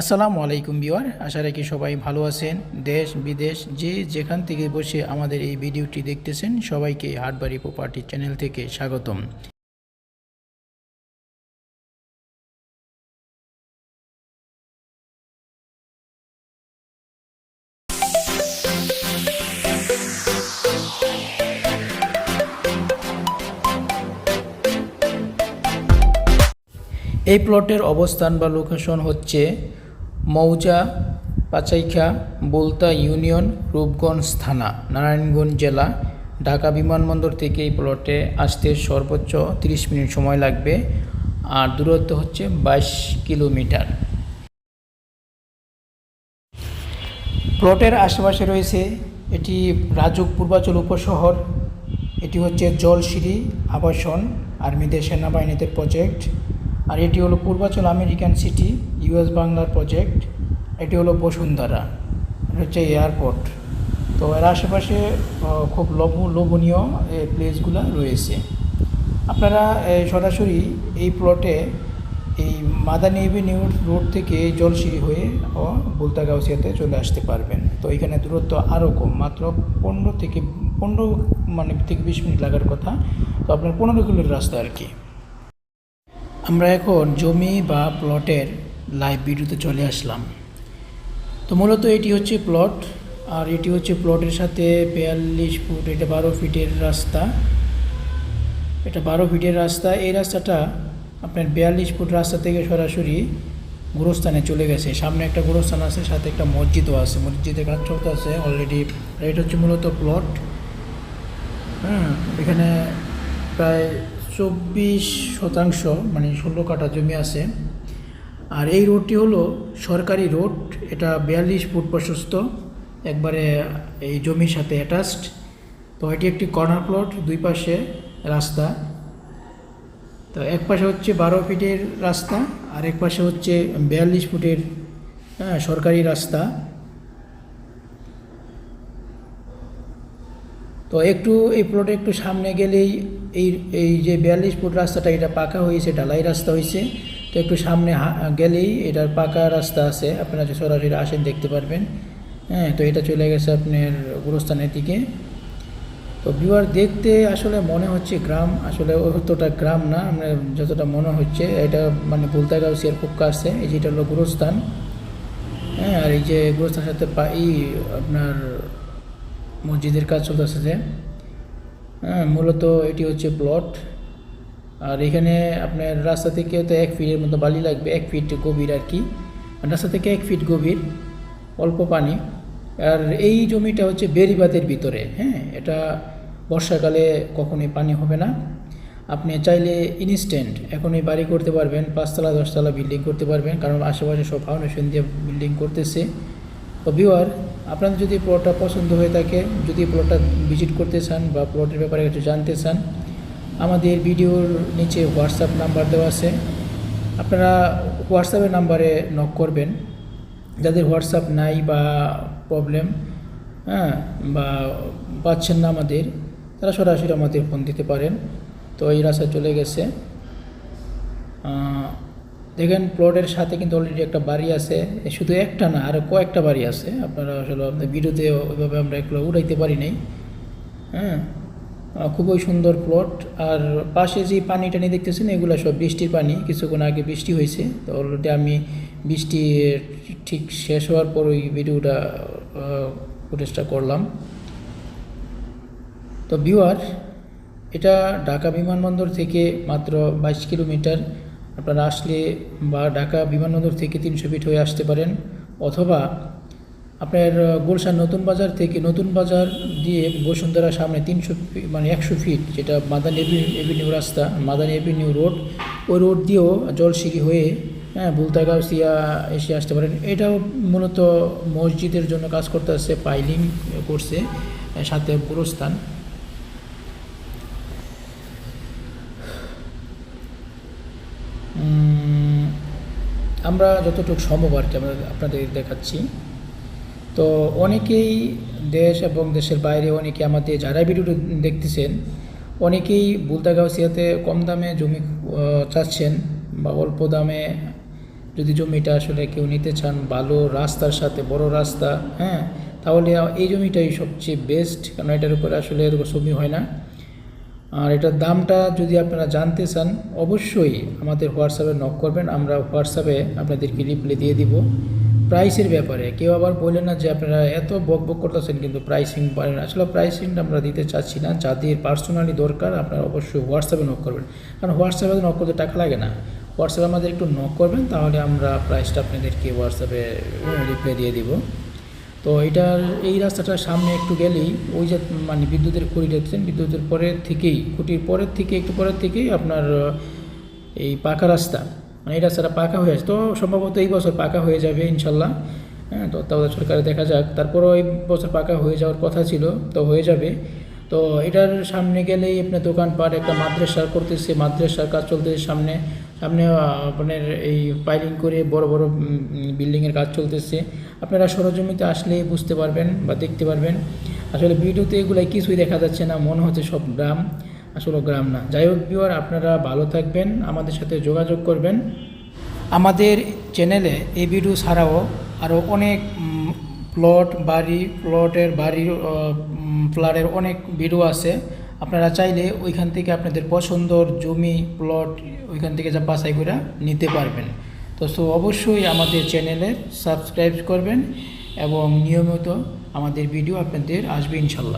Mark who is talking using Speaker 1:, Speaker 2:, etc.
Speaker 1: আসসালামু আলাইকুম বিওয়ার আশা রাখি সবাই ভালো আছেন। দেশ, বিদেশ, যে যেখান থেকে বসে আমাদের এই ভিডিওটি দেখতেছেন, সবাইকে হাটবাড়ি প্রপার্টি চ্যানেল থেকে স্বাগতম। এই প্লটের অবস্থান বা লোকেশন হচ্ছে মৌজা, পাচাইখা, বোলতা ইউনিয়ন, রূপগঞ্জ থানা, নারায়ণগঞ্জ জেলা, ঢাকা বিমানবন্দর থেকে এই প্লটে আসতে সর্বোচ্চ 30 মিনিট সময় লাগবে আর দূরত্ব হচ্ছে বাইশ কিলোমিটার। প্লটের আশেপাশে রয়েছে এটি রাজুক পূর্বাচল উপশহর, এটি হচ্ছে জলসিঁড়ি, আবাসন, আর্মিদের সেনাবাহিনীদের প্রজেক্ট আর এটি হলো পূর্বাচল আমেরিকান সিটি ইউএস বাংলার প্রজেক্ট, এটি হলো বসুন্ধরা, এটা হচ্ছে এয়ারপোর্ট। তো এর আশেপাশে খুব লোভ, লোভনীয় প্লেসগুলো রয়েছে। আপনারা সরাসরি এই প্লটে এই মাদানী এভিনিউ রোড থেকে জলসিঁড়ি হয়ে, ও, বুলতাগাউসিয়াতে চলে আসতে পারবেন। তো এখানে দূরত্ব আরও কম, মাত্র পনেরো থেকে, পনেরো মানে থেকে বিশ মিনিট লাগার কথা। তো আপনার পনেরো কিলোর রাস্তা আর কি। আমরা এখন জমি বা প্লটের লাইভ ভিডিওতে চলে আসলাম। তো মূলত এটি হচ্ছে প্লট আর এটি হচ্ছে প্লটের সাথে বিয়াল্লিশ ফুট, এটা বারো ফিটের রাস্তা। এটা বারো ফিটের রাস্তা। এই রাস্তাটা আপনার বিয়াল্লিশ ফুট রাস্তা থেকে সরাসরি গুরুস্থানে চলে গেছে। সামনে একটা গুরুস্থান আছে, সাথে একটা মসজিদও আছে। মসজিদের কাজ চলতে আছে অলরেডি এটা হচ্ছে মূলত প্লট হ্যাঁ এখানে প্রায় চব্বিশ শতাংশ মানে ষোলো কাঠা জমি আছে। আর এই রোডটি হলো সরকারি রোড, এটা বিয়াল্লিশ ফুট প্রশস্ত, একবারে এই জমির সাথে অ্যাটাচড তো এটি একটি কর্নার প্লট দুই পাশে রাস্তা। তো এক পাশে হচ্ছে বারো ফিটের রাস্তা, আর এক পাশে হচ্ছে বিয়াল্লিশ ফুটের হ্যাঁ সরকারি রাস্তা। তো একটু, এই প্লটে একটু সামনে গেলেই এই এই যে বিয়াল্লিশ ফুট রাস্তাটা, এটা পাকা হয়েছে, ঢালাই রাস্তা হয়েছে। তো একটু সামনে গেলেই এটার পাকা রাস্তা আছে। আপনারা সরাসরি আসেন দেখতে পারবেন। হ্যাঁ তো এটা চলে গেছে আপনার গুরুস্থানের দিকে। তো বিওয়ার দেখতে আসলে মনে হচ্ছে গ্রাম, আসলে অতটা গ্রাম না আমরা যতটা মনে হচ্ছে। এটা মানে বুলতাগাউসিয়ার খুব কাছে, এই যেটা হলো গুরুস্থান। হ্যাঁ আর এই যে গুরুস্থানের সাথে পা- এই আপনার মসজিদের কাজ চলতেছে যে। হ্যাঁ মূলত এটি হচ্ছে প্লট আর এখানে আপনার রাস্তা থেকে তো এক ফিটের মতো বালি লাগবে, এক ফিট গভীর আর কি। রাস্তা থেকে এক ফিট গভীর, অল্প পানি। আর এই জমিটা হচ্ছে বেরিবাদের ভিতরে হ্যাঁ? এটা বর্ষাকালে কখনোই পানি হবে না। আপনি চাইলে ইনস্ট্যান্ট এখনই বাড়ি করতে পারবেন, পাঁচতলা, দশতলা বিল্ডিং করতে পারবেন, কারণ আশেপাশে সব ফাউন্ডেশন দিয়ে বিল্ডিং করতেছে। তো ভিওয়ার আপনাদের যদি প্লটটা পছন্দ হয়ে থাকে, যদি প্লটটা ভিজিট করতে চান বা প্লটের ব্যাপারে কিছু জানতে চান আমাদের ভিডিওর নিচে হোয়াটসঅ্যাপ নাম্বার দেওয়া আছে। আপনারা হোয়াটসঅ্যাপের নাম্বারে নক করবেন। যাদের হোয়াটসঅ্যাপ নাই বা প্রবলেম হ্যাঁ বা পাচ্ছেন না আমাদের, তারা সরাসরি আমাদের ফোন দিতে পারেন। তো এই রাস্তা চলে গেছে। দেখেন প্লটের সাথে কিন্তু অলরেডি একটা বাড়ি আছে। শুধু একটা না আরও কয়েকটা বাড়ি আছে। আপনারা আসলে আপনার ভিডিওতে ওইভাবে আমরা এগুলো উড়াইতে পারি নাই। হ্যাঁ খুবই সুন্দর প্লট আর পাশে যে পানি টানি দেখতেছেন, এগুলো সব বৃষ্টির পানি। কিছুক্ষণ আগে বৃষ্টি হয়েছে, তো অলরেডি আমি বৃষ্টি ঠিক শেষ হওয়ার পর ওই ভিডিওটা ফুটেজটা করলাম। তো ভিউয়ার এটা ঢাকা বিমানবন্দর থেকে মাত্র বাইশ কিলোমিটার। আপনারা আসলে বা ঢাকা বিমানবন্দর থেকে তিনশো ফিট হয়ে আসতে পারেন। অথবা আপনার গুলশান নতুন বাজার থেকে নতুন বাজার দিয়ে বসুন্ধরা সামনে তিনশো মানে একশো ফিট, যেটা মাদানী এভিনিউ রাস্তা, মাদানী এভিনিউ রোড, ওই রোড দিয়েও জলসিঁড়ি হয়ে হ্যাঁ বুলতাগাউসিয়া এসে আসতে পারেন। এটাও মূলত মসজিদের জন্য কাজ করতে আসছে, পাইলিং করছে সাথে গুরুস্থান। আমরা যতটুকু সম্ভব আর কি আমরা আপনাদের দেখাচ্ছি। তো অনেকেই দেশ এবং দেশের বাইরে অনেকে আমাদের যারা ভিডিওটি দেখতেছেন, অনেকেই বুলতাগাউসিয়াতে কম দামে জমি চাচ্ছেন বা অল্প দামে যদি জমিটা আসলে কেউ নিতে চান, ভালো রাস্তার সাথে, বড় রাস্তা হ্যাঁ তাহলে এই জমিটাই সবচেয়ে বেস্ট কারণ এটার উপরে আসলে এরকম জমি হয় না। আর এটার দামটা যদি আপনারা জানতে চান, অবশ্যই আমাদের হোয়াটসঅ্যাপে নক করবেন, আমরা হোয়াটসঅ্যাপে আপনাদেরকে রিপ্লাই দিয়ে দিব। প্রাইসের ব্যাপারে। কেউ আবার বললেন না যে আপনারা এত বক বক করতেছেন কিন্তু প্রাইসিং পারেন না। আসলে প্রাইসিংটা আমরা দিতে চাচ্ছি না। যাদের পার্সোনালি দরকার, আপনারা অবশ্যই হোয়াটসঅ্যাপে নক করবেন। কারণ হোয়াটসঅ্যাপে নক করতে টাকা লাগে না। হোয়াটসঅ্যাপে আমাদের একটু নক করবেন, তাহলে আমরা প্রাইসটা আপনাদেরকে হোয়াটসঅ্যাপে রিপ্লাই দিয়ে দিব। তো এটার, এই রাস্তাটার সামনে একটু গেলেই ওই যে মানে বিদ্যুতের খুঁটি দেখছেন, বিদ্যুতের পরের থেকেই, খুঁটির পরের থেকে, একটু পরের থেকেই আপনার এই পাকা রাস্তা। মানে এই রাস্তাটা পাকা হয়ে আছে। তো সম্ভবত এই বছর পাকা হয়ে যাবে ইনশাল্লাহ। হ্যাঁ তত্ত্বাবধায়ক সরকারে দেখা যাক। তারপরও এই বছর পাকা হয়ে যাওয়ার কথা ছিল, তো হয়ে যাবে। তো এটার সামনে গেলেই আপনার দোকানপাট, একটা মাদ্রাসা করতেছে, মাদ্রাসার কাজ চলতেছে সামনে। সামনে আপনার এই পাইলিং করে বড় বড় বিল্ডিংয়ের কাজ চলতেছে। আপনারা সরজমিতে আসলেই বুঝতে পারবেন বা দেখতে পারবেন। আসলে ভিডিওতে এগুলাই কিছুই দেখা যাচ্ছে না, মনে হচ্ছে সব গ্রাম। আসলে গ্রাম না। যাই হোক বিওয়ার আপনারা ভালো থাকবেন, আমাদের সাথে যোগাযোগ করবেন। আমাদের চ্যানেলে এই ছাড়াও আরও অনেক প্লট বাড়ি প্লটের বাড়ির ফ্ল্যাটের অনেক ভিডিও আছে। আপনারা চাইলে ওইখান থেকে আপনাদের পছন্দর জমি প্লট ওইখান থেকে যা বাছাই করে নিতে পারবেন। তো, সো, অবশ্যই আমাদের চ্যানেলে সাবস্ক্রাইব করবেন এবং নিয়মিত আমাদের ভিডিও আপনাদের আসবে ইনশাল্লাহ।